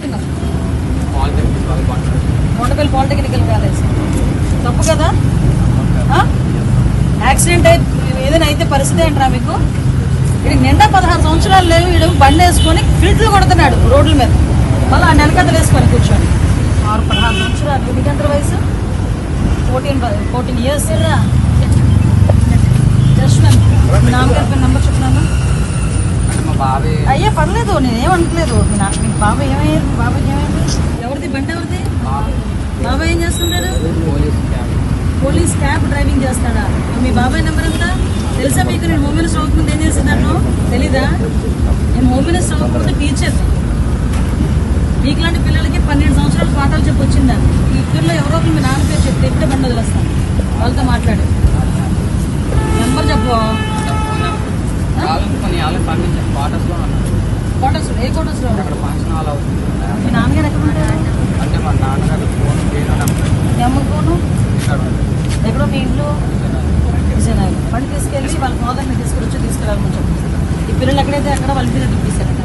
బాగుంటారు Kondapalli polytechnical college. తప్పు కదా? ఆ? యాక్సిడెంట్ అయి ఏదైనా అయితే పరిస్థితి ఏంట్రా మీకు? ఇది నిండా పదహారు సంవత్సరాలు లేవు. వీడు బండి వేసుకొని ఫిల్ట్లు కొడుతున్నాడు రోడ్ల మీద. మళ్ళీ ఆ నెలకట్టలు వేసుకొని కూర్చొని. ఆరు పదహారు సంవత్సరాలు. మీకెంత వయసు? ఫోర్టీన్ ఫోర్టీన్ ఇయర్స్ జస్ట్ మీ నాన్నగారి నెంబర్ చెప్తున్నాను అంటే మా బాబాయ్ అయ్యే పర్లేదు నేనేం అనట్లేదు మీ బాబాయ్ ఏమయ్యారు మీ బాబాయ్ ఏమైంది? ఎవరిది? బండి ఎవరిది? బాబాయ్ ఏం చేస్తుంటారు police cab. Police cab driving చేస్తాడా? మీ బాబాయ్ నెంబర్ ఎంత? తెలుసా మీకు? నేను హోమ్ మినిస్టర్ అవ్వకముందు ఏం చేసేదాన్ని తెలీదా? నేను హోమ్ మినిస్టర్ అవ్వకముందు టీచర్ మీకు లాంటి పిల్లలకి పన్నెండు సంవత్సరాలు పాఠాలు చెప్పి వచ్చిందాన్ని ఈ ఇద్దరులో ఎవరో ఒకరు మీ నాన్న పేరు చెప్తే ఇప్పుడే బండి వదిలేస్తాను వాళ్ళతో క్వార్టర్స్లో ఉన్నారు కోటర్స్ ఏ కోటర్స్లో అక్కడ ఫంక్షన్ హాల్ అవుతుంది. మీ నాన్నగారు ఎక్కడ ఉంటారు? అంటే మా నాన్నగారు ఫోన్ పేరు నెంబర్ మీ అమ్మ ఫోను ఇక్కడ ఉంది. ఎక్కడో మీ ఇంట్లో? విజయనగరం. బండి తీసుకెళ్ళి వాళ్ళ ఫాదర్ని తీసుకొచ్చి తీసుకురావాలని చెప్పి ఈ పిల్లలు ఎక్కడైతే అక్కడ వాళ్ళ దగ్గర తీసారంట